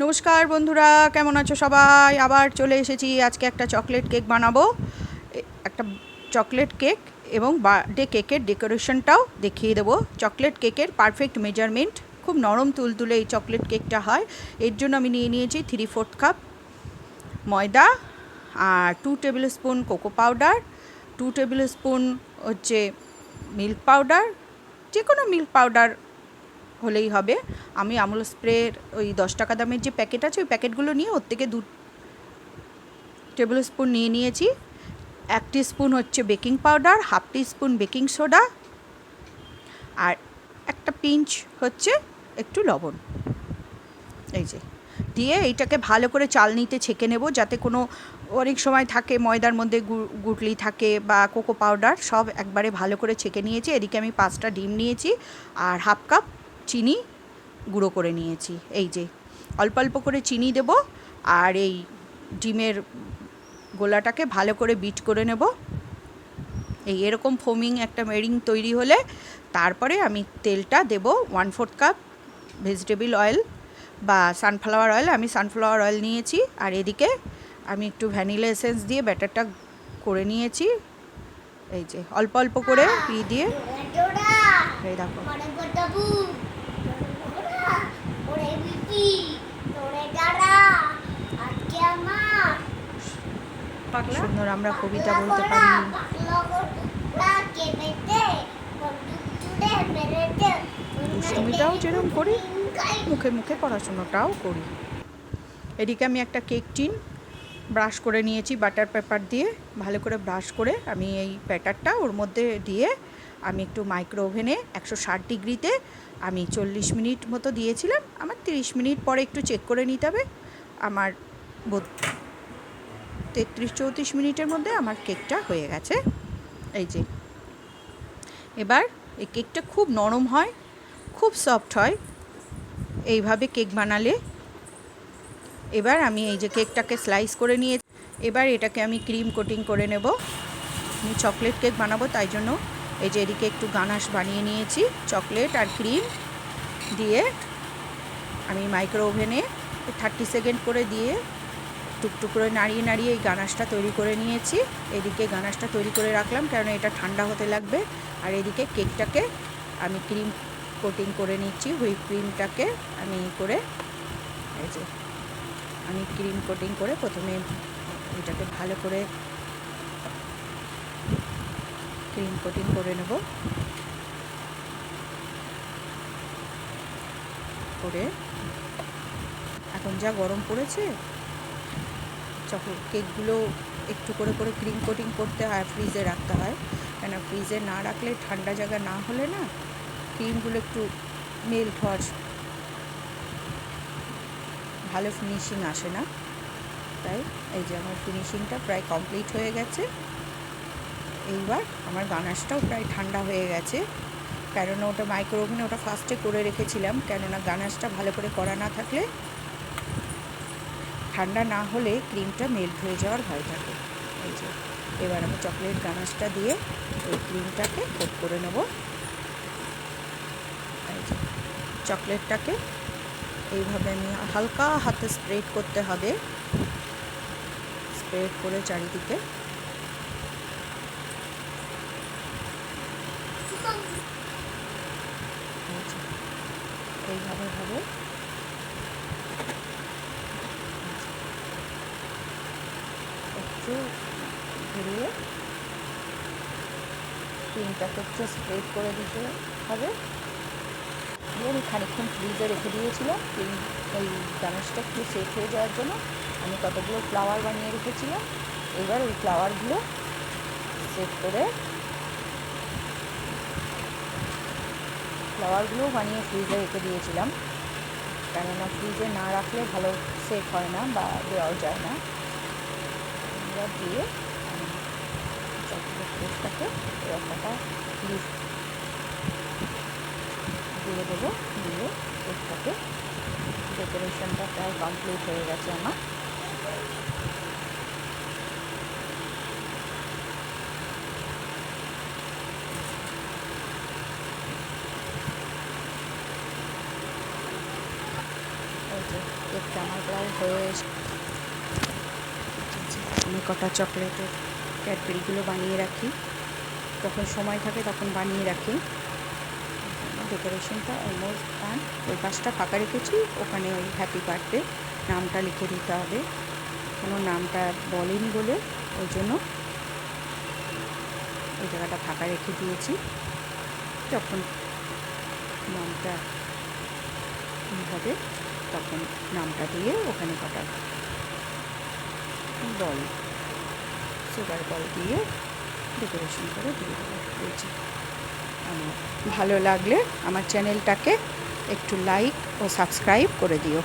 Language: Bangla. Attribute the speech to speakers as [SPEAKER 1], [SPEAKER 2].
[SPEAKER 1] নমস্কার বন্ধুরা, কেমন আছো সবাই? আবার চলে এসেছি, আজকে একটা চকলেট কেক বানাবো। একটা চকলেট কেক এবং বার্থডে কেকের ডেকোরেশনটাও দেখিয়ে দেবো। চকলেট কেকের পারফেক্ট মেজারমেন্ট খুব নরম তুলতুলে এই চকলেট কেকটা হয়। এর জন্য আমি নিয়ে নিয়েছি থ্রি ফোর্থ কাপ ময়দা আর two tablespoon cocoa powder two tablespoon হচ্ছে মিল্ক পাউডার যে কোনো মিল্ক পাউডার হলেই হবে। আমি আমুল স্প্রের ওই দশ টাকা দামের যে প্যাকেট আছে, ওই প্যাকেটগুলো নিয়ে ওর থেকে দু টেবিল স্পুন নিয়ে নিয়েছি। এক স্পুন হচ্ছে baking powder, half spoon baking soda আর একটা পিঞ্চ হচ্ছে একটু লবণ। এই যে, দিয়ে এইটাকে ভালো করে চালনিতে ছেঁকে নেব যাতে কোনো অনেক সময় থাকে ময়দার মধ্যে গুটলি থাকে বা কোকো পাউডার সব একবারে ভালো করে ছেঁকে নিয়েছি। এদিকে আমি পাঁচটা ডিম নিয়েছি আর হাফ কাপ চিনি গুঁড়ো করে নিয়েছি। এই যে, অল্প অল্প করে চিনি দেব আর এই ডিমের গোলাটাকে ভালো করে বিট করে নেব। এই এরকম ফোমিং একটা মেরিং তৈরি হলে তারপরে আমি তেলটা দেব one fourth cup vegetable oil বা সানফ্লাওয়ার অয়েল। আমি সানফ্লাওয়ার অয়েল নিয়েছি আর এদিকে আমি একটু ভ্যানিলা এসেন্স দিয়ে ব্যাটারটা করে নিয়েছি। এই যে, অল্প অল্প করে ই দিয়ে। এই দেখো। সুন্দর আমরা কবিতা বলতে পারি। দুষ্টুমিটাও যেরকম করি, মুখে মুখে পড়াশোনাটাও করি। এদিকে আমি একটা কেক টিন ব্রাশ করে নিয়েছি, বাটার পেপার দিয়ে। ভালো করে ব্রাশ করে আমি এই ব্যাটারটা ওর মধ্যে দিয়ে আমি একটু মাইক্রো ওভেনে একশো ষাট ডিগ্রিতে আমি চল্লিশ মিনিট মতো দিয়েছিলাম। আমার তিরিশ মিনিট পরে একটু চেক করে নিতে হবে। আমার বোধ- তেত্রিশ চৌত্রিশ মিনিটের মধ্যে আমার কেকটা হয়ে গেছে। এই যে। এবার এই কেকটা খুব নরম হয়, খুব সফট হয়। এইভাবে কেক বানালে। এবার আমি এই যে কেকটাকে স্লাইস করে নিয়ে, এবার এটাকে আমি ক্রিম কোটিং করে নেব। আমি চকলেট কেক বানাবো, তাই জন্য এই যে এদিকে একটু গানাশ বানিয়ে নিয়েছি, চকলেট আর ক্রিম দিয়ে আমি মাইক্রো ওভেনে থার্টি সেকেন্ড করে দিয়ে টুকটুক করে নাড়িয়ে নাড়িয়ে এই গানাশটা তৈরি করে নিয়েছি। এদিকে গানাশটা তৈরি করে রাখলাম কারণ এটা ঠান্ডা হতে লাগবে। আর এদিকে কেকটাকে আমি ক্রিম কোটিং করে নিচ্ছি, হুইপ ক্রিমটাকে আমি করে, এই যে, আমি ক্রিম কোটিং করে প্রথমে এটাকে ভালো করে ক্রিম কোটিং করে নেব। করে এখন যা গরম পড়েছে চকলেট কেকগুলো একটু করে করে ক্রিম কোটিং করতে হয়, ফ্রিজে রাখতে হয়। কেন ফ্রিজে না রাখলে ঠান্ডা জায়গা না হলে না ক্রিমগুলো একটু মেল্ট হওয়ার ভালো ফিনিশিং আসে না। তাই এই যে আমার ফিনিশিংটা প্রায় কমপ্লিট হয়ে গেছে। এইবার আমার গানাশটাও প্রায় ঠান্ডা হয়ে গেছে। কেননা ওটা মাইক্রো ওভেনে ওটা ফার্স্টে করে রেখেছিলাম। কেননা গানাশটা ভালো করে করা না থাকলে ঠান্ডা না হলে ক্রিমটা মেল্ট হয়ে যাওয়ার ভয় থাকে। এই যে, এবার আমি চকলেট গানাশটা দিয়ে ওই ক্রিমটাকে কোট করে নেব। চকলেটটাকে এইভাবে আমি হালকা হাতে স্প্রেড করতে হবে। স্প্রেড করে চারিদিকে। এইভাবে ভাবে একটু ঘুরিয়ে ক্রিমটাকে একটু স্প্রেড করে দিতে হবে। দিয়ে আমি খানিকক্ষণ ফ্রিজে রেখে দিয়েছিলাম। ক্রিম ওই গানাশটা একটু সেট হয়ে যাওয়ার জন্য আমি কতগুলো ফ্লাওয়ার বানিয়ে রেখেছিলাম। এবার ওই ফ্লাওয়ারগুলো সেট করে ফ্লাওয়ারগুলোও বানিয়ে ফ্রিজে রেখে দিয়েছিলাম। কেননা ফ্রিজে না রাখলে ভালো সেট হয় না বা দেওয়াও যায় না। এবার দিয়ে চকলেট কেকটাকে এরকমটা লিফ দিয়ে দেবো, দিয়ে কেকটাকে ডেকোরেশনটা প্রায় কমপ্লিট হয়ে গেছে আমার। কেকটা আমার প্রায় হয়ে কটা চকলেটের ক্যাডবেরিগুলো বানিয়ে রাখি। যখন সময় থাকে তখন বানিয়ে রাখি। ডেকোরেশনটা অলমোস্ট ডান ওই পাশটা ফাঁকা রেখেছি, ওখানে ওই হ্যাপি বার্থডে নামটা লিখে দিতে হবে। কোনো নামটা বলেনি বলে, ওই জন্য ওই জায়গাটা ফাঁকা রেখে দিয়েছি। যখন নামটা হবে, তখন নামটা দিয়ে ওখানে কটা বল সুগার বল দিয়ে ডেকোরেশন করে দিয়ে দেবো। আমার ভালো লাগলে আমার চ্যানেলটাকে একটু লাইক ও সাবস্ক্রাইব করে দিও।